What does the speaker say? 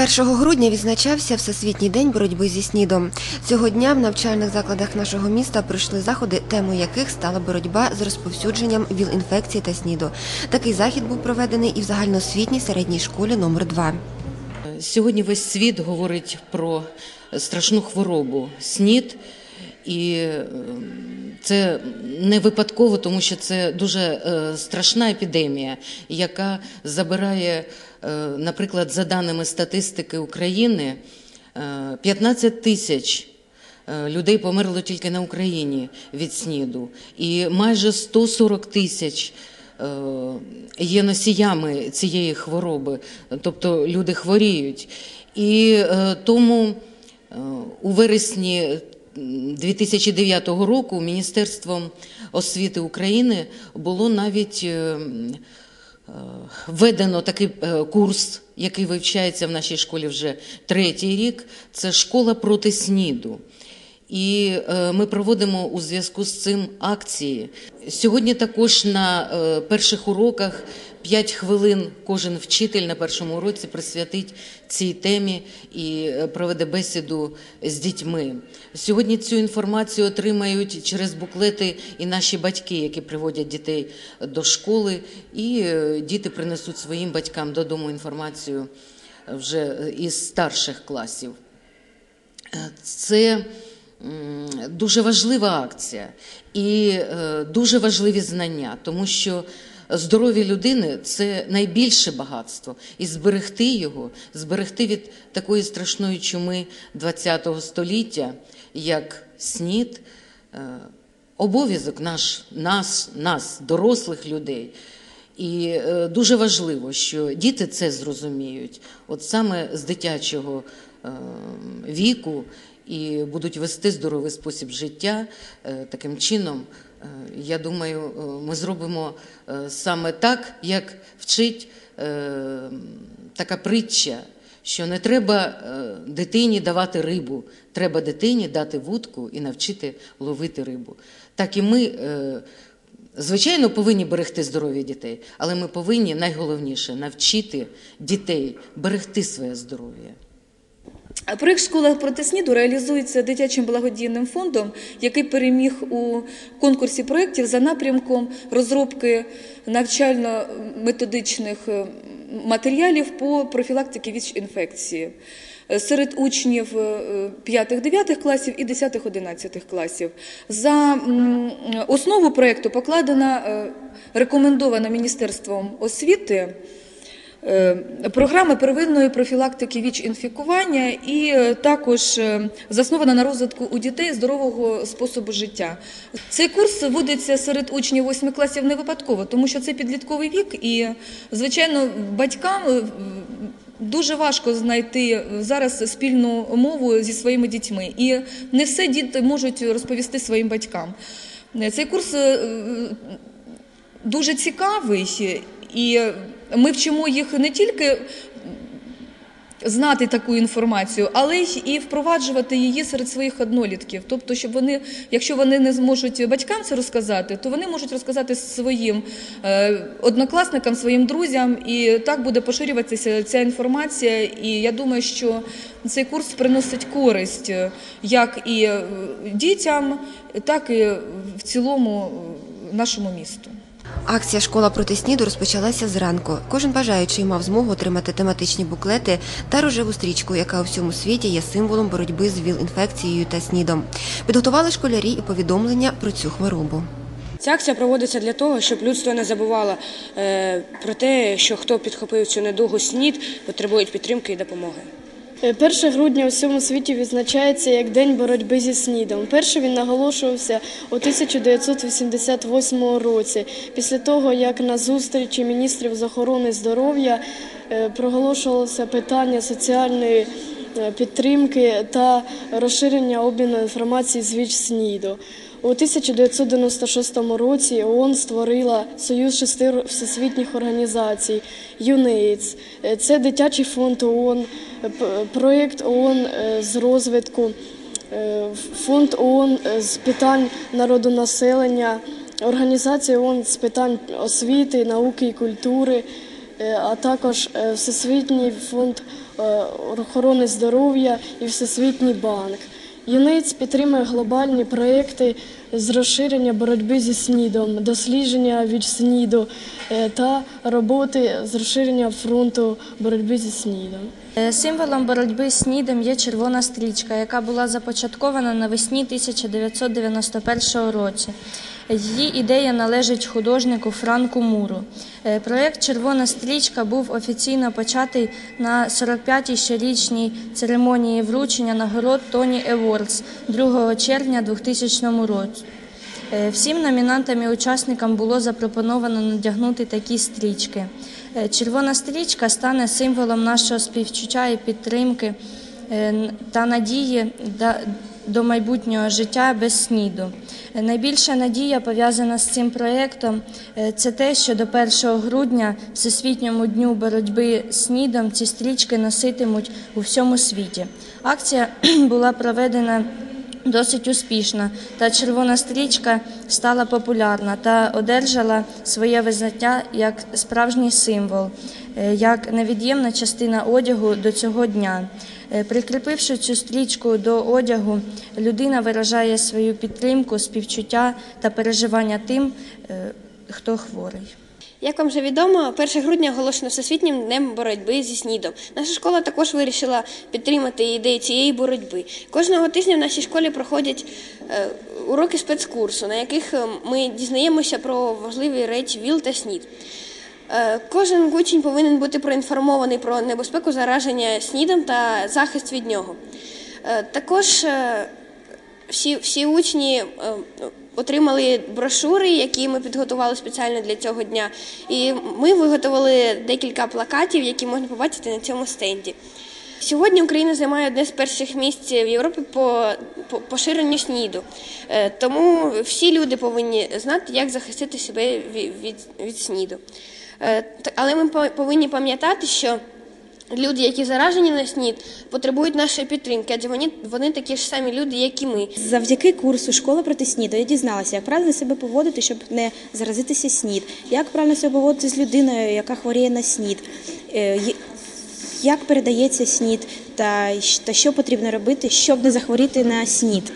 1 грудня відзначався Всесвітній день боротьби зі СНІДом. Цього дня в навчальних закладах нашого міста пройшли заходи, темою яких стала боротьба з розповсюдженням ВІЛ-інфекції та СНІДу. Такий захід був проведений і в загальноосвітній середній школі номер 2 Сьогодні весь світ говорить про страшну хворобу СНІД, і е, це не випадково, тому що це дуже е, страшна епідемія, яка забирає, наприклад, за даними статистики України, е, 15 тисяч е, людей померло тільки на Україні від СНІДу, і майже 140 тисяч е, є носіями цієї хвороби, тобто люди хворіють. І е, тому е, у вересні 2009 року Міністерством освіти України було навіть е, м, е, введено такий е, курс, який вивчається в нашій школі вже третій рік. Це школа проти СНІДу. І е, ми проводимо у зв'язку з цим акції. Сьогодні також на е, перших уроках 5 хвилин кожен вчитель на першому уроці присвятить цій темі і е, проведе бесіду з дітьми. Сьогодні цю інформацію отримають через буклети і наші батьки, які приводять дітей до школи, і діти принесуть своїм батькам додому інформацію вже із старших класів. Це дуже важлива акція і е, дуже важливі знання, тому що здоров'я людини це найбільше багатство, і зберегти його, зберегти від такої страшної чуми ХХ століття, як СНІД, е, обов'язок наш, нас, нас, дорослих людей. І е, дуже важливо, що діти це зрозуміють, от саме з дитячого віку, і будуть вести здоровий спосіб життя е, таким чином. е, Я думаю, е, ми зробимо саме так, як вчить така притча, що не треба дитині давати рибу, треба дитині дати вудку і навчити ловити рибу. Так і ми. Звичайно, повинні берегти здоров'я дітей, але ми повинні найголовніше навчити дітей берегти своє здоров'я. Проєкт школа проти СНІДу реалізується дитячим благодійним фондом, який переміг у конкурсі проєктів за напрямком розробки навчально-методичних е, матеріалів по профілактиці ВІЧ-інфекції е, серед учнів 5-9 класів і 10-11 класів. За основу проєкту покладена е, рекомендована Міністерством освіти Е, Програма первинної профілактики ВІЧ-інфікування і е, також е, заснована на розвитку у дітей здорового способу життя. Цей курс вводиться серед учнів 8 класів не випадково, тому що це підлітковий вік, і, звичайно, батькам е, дуже важко знайти зараз спільну мову зі своїми дітьми. І не все діти можуть розповісти своїм батькам. Е, Цей курс е, дуже цікавий, і ми вчимо їх не тільки знати таку інформацію, але й і впроваджувати її серед своїх однолітків. Тобто, щоб вони, якщо вони не зможуть батькам це розказати, то вони можуть розказати своїм е, однокласникам, своїм друзям, і так буде поширюватися ця інформація. І я думаю, що цей курс приносить користь е, як і е, дітям, так і в цілому нашому місту. Акція Школа проти СНІДу розпочалася зранку. Кожен бажаючий мав змогу отримати тематичні буклети та рожеву стрічку, яка у всьому світі є символом боротьби з ВІЛ-інфекцією та СНІДом. Підготували школярі і повідомлення про цю хворобу. Ця акція проводиться для того, щоб людство не забувало е, про те, що хто підхопив цю недугу снід, потребують підтримки і допомоги. 1 грудня у всьому світі відзначається як День боротьби зі СНІДом. Перший він наголошувався у 1988 році, після того, як на зустрічі міністрів з охорони здоров'я е, проголошувалося питання соціальної е, підтримки та розширення обміну інформації з ВІЧ СНІДу. У 1996 році ООН створила Союз шести всесвітніх організацій ЮНЕЙДС. Е, Це дитячий фонд ООН, е, проєкт ООН е, з розвитку, е, фонд ООН е, з питань народонаселення, Організація ООН з питань освіти, науки і культури, а також Всесвітній фонд охорони здоров'я і Всесвітній банк. ЮНЕЙЦ підтримує глобальні проекти з розширення боротьби зі СНІДом, дослідження від СНІДу е, та роботи з розширення фронту боротьби зі СНІДом. Е, Символом боротьби з СНІДом є червона стрічка, яка була започаткована навесні 1991 році. Її ідея належить художнику Франку Муру. Е, Проєкт Червона стрічка був офіційно початий на 45-й щорічній церемонії вручення нагород Тоні Евордс 2 червня 2000 році. Е, Всім номінантам і учасникам було запропоновано надягнути такі стрічки. Е, Червона стрічка стане символом нашого співчуття і підтримки та надії до майбутнього життя без сніду. Е, Найбільша надія пов'язана з цим проєктом е, це те, що до 1 грудня, Всесвітньому дню боротьби з снідом, ці стрічки носитимуть у всьому світі. Акція була проведена досить успішна, та червона стрічка стала популярна та одержала своє визнання як справжній символ, е, як невід'ємна частина одягу до цього дня. Е, Прикріпивши цю стрічку до одягу, людина виражає свою підтримку, співчуття та переживання тим, е, хто хворий. Як вам вже відомо, 1 грудня оголошено Всесвітнім днем боротьби зі СНІДом. Наша школа також вирішила підтримати ідею цієї боротьби. Кожного тижня в нашій школі проходять е, уроки спецкурсу, на яких ми дізнаємося про важливі речі ВІЛ та СНІД. Е, Кожен учень повинен бути проінформований про небезпеку зараження СНІДом та захист від нього. Е, Також е, всі, всі учні отримали брошури, які ми підготували спеціально для цього дня. І ми виготовили декілька плакатів, які можна побачити на цьому стенді. Сьогодні Україна займає одне з перших місць в Європі по, по поширенню СНІДу. Тому всі люди повинні знати, як захистити себе від, від, від СНІДу. Е, Але ми по- повинні пам'ятати, що люди, які заражені на СНІД, потребують нашої підтримки, адже вони, вони такі ж самі люди, як і ми. Завдяки курсу Школа проти СНІДу я дізналася, як правильно себе поводити, щоб не заразитися СНІД, як правильно себе поводити з людиною, яка хворіє на СНІД, е, як передається СНІД та, та що потрібно робити, щоб не захворіти на СНІД.